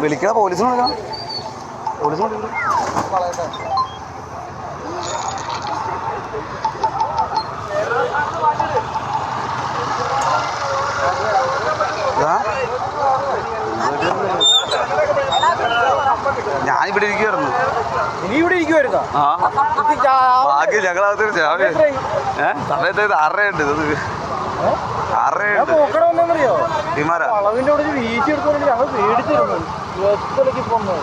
വിളിക്കണ? പോലീസിനെ വിളിക്കണം? പോലീസിനെ വിളിക്കണം. ഞാനിവിടെ ഇരിക്കുവായിരുന്നു. ഇനി ഇവിടെ ഇരിക്കുവായിരുന്നു? ആ. ബാക്കി ഞങ്ങളകത്ത് രാവിലെ ഏഹ് സമയത്ത് ഇത് അവിടെ വീഴ്ച എടുത്തോണ്ട് ഞങ്ങൾ പേടിച്ചിരുന്നു. ബസ്സിലേക്ക് പോകുന്നത്.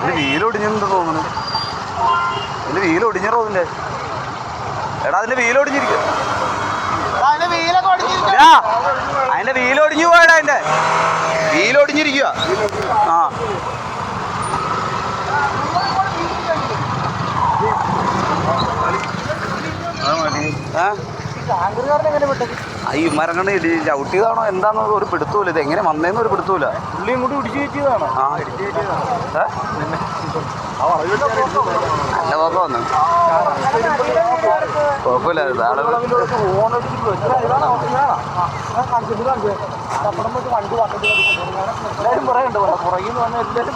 എന്റെ വീലൊടിഞ്ഞെന്ന് തോന്നുന്നു? എന്റെ വീൽ ഒടിഞ്ഞറോ അതിന്റെ എടാ അതിന്റെ വീലൊടിഞ്ഞിരിക്കും അതിന്റെ വീലൊടിഞ്ഞു പോയടാ അതിന്റെ. വീലൊടിഞ്ഞിരിക്കുക ആ. ഏ? ഈ മരങ്ങൾ ചവിട്ടിയതാണോ എന്താന്ന് ഒരു പിടുത്തൂല ഇത് എങ്ങനെ വന്നേന്ന് ഒരു പിടുത്തൂല പുള്ളിയും കൂടി ഇടിച്ചു കയറ്റിയതാണോ? ആ? നല്ല പോക്ക വന്നു കുഴപ്പമില്ല നാളെ എല്ലാരും പറയണ്ട് പുറകിൽ നിന്ന് വന്ന എല്ലാരും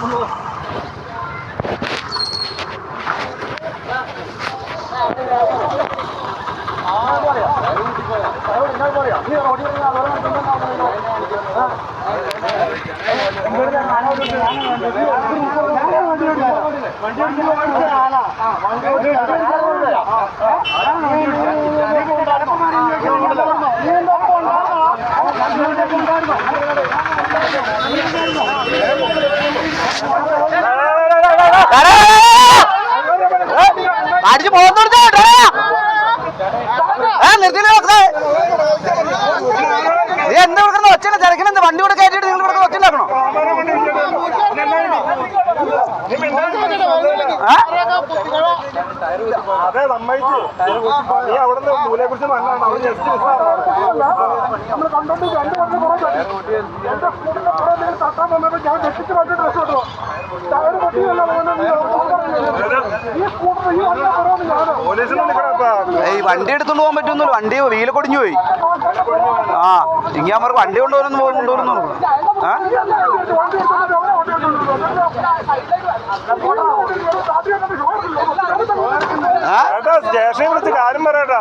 അടിച്ചു പോകുന്നിടത്ത് നിർത്തി നീ രണ്ട് തിരക്കണം കുറേ വണ്ടി കൂടെ കുറെ നിങ്ങൾ ഇവിടെ വന്നപ്പോൾ ഞാൻ ജസ്റ്റ് മാറ്റി ഡ്രസ് ഇട്ടു. ടയർ പൊട്ടിയല്ല ഈ വണ്ടി എടുത്തുകൊണ്ട് പോകാൻ പറ്റുന്നില്ല. വണ്ടി വീൽ കൊടിഞ്ഞു പോയി. ആ ഇങ്ങനെ അവർക്ക് വണ്ടി കൊണ്ടുവരുന്നു കൊണ്ടുവരുന്നു. ആ? സ്റ്റേഷനിൽ വിളിച്ച് കാര്യം പറയട്ടാ.